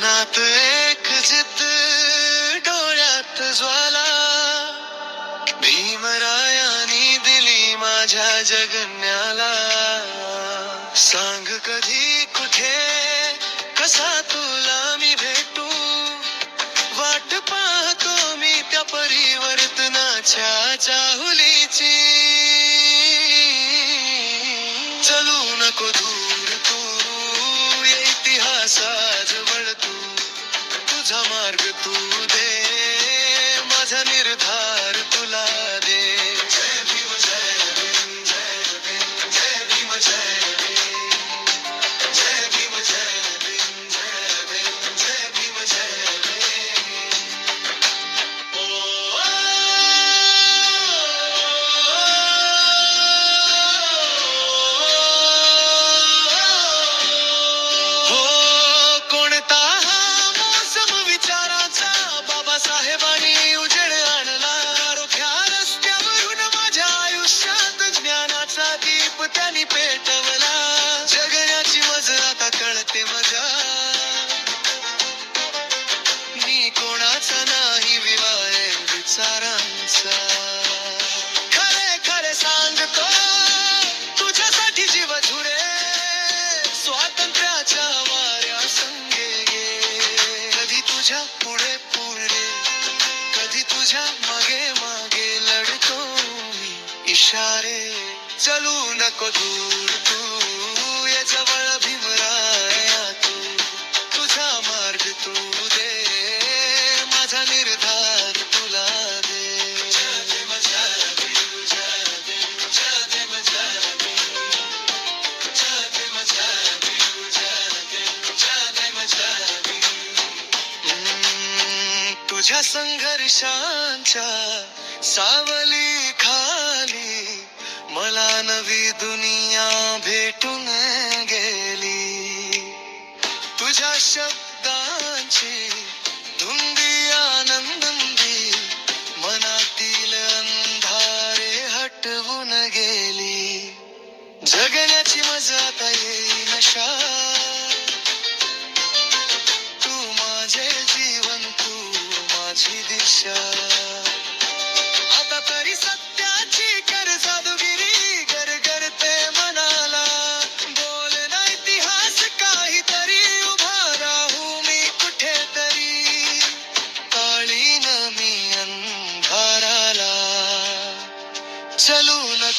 मनात एक जित डोळ्यात ज्वाला. भीमरायानी दिली माझ्या जगण्याला. सांग कधी कुठे कसा तुला मी भेटू? वाट पाहतो मी त्या परिवर्तनाच्या चाहुलीची. चलू नको तू निर्धार तुला दे. जय भीम कोणता हा मोसम विचाराचा? बाबासाहेबांनी त्यांनी पेटवला. जगण्याची मज आता कळते मजा मी कोणाचा नाही विवाय विचारांचा. खरे खरे सांगतो. तुझ्यासाठी जीव झुरे स्वातंत्र्याच्या वाऱ्या संगे गे. कधी तुझ्या पुढे पुढे कधी तुझ्या मागे मागे लढतो मी. इशारे चलू नको दूर तू. ये जवळ भीमराया तू. तुझा मार्ग तू दे. माझा निर्धार तुला दे. तुझ्या संघर्षांच्या सावली खा नवी दुनिया भेटून गेली. तुझ्या शब्दांची धुंदी आनंदी मनातील अंधारे हटवून गेली. जगण्याची मजा आता येई नशा तू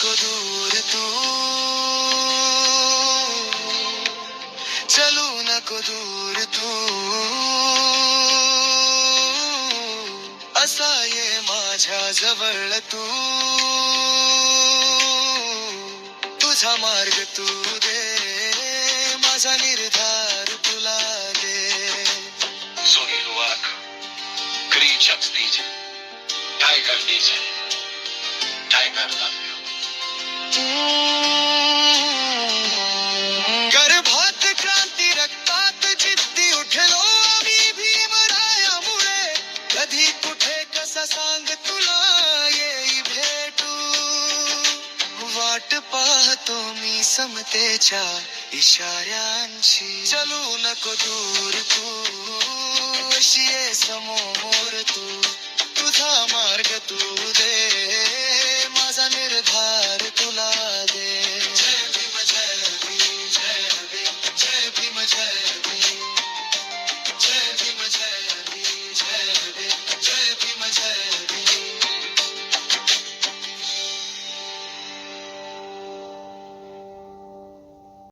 मुझको दूर तू चलू न को दूर तू असा ये माझ्या जवळ तू तुझा मार्ग तू दे माझा निर्धार तुला दे सोनी लुआक क्रीचक्स दीजिए टाइगर दीजिए टाइगर लव गर्भात क्रांती रक्तात जिद्दी उठलो आम्ही भीमरायामुळे. कधी कुठे कसा सांग तुला येई भेटू? वाट पाहतो मी समतेच्या इशाऱ्यांची चलू नको दूर तू अशी ये समोर तू.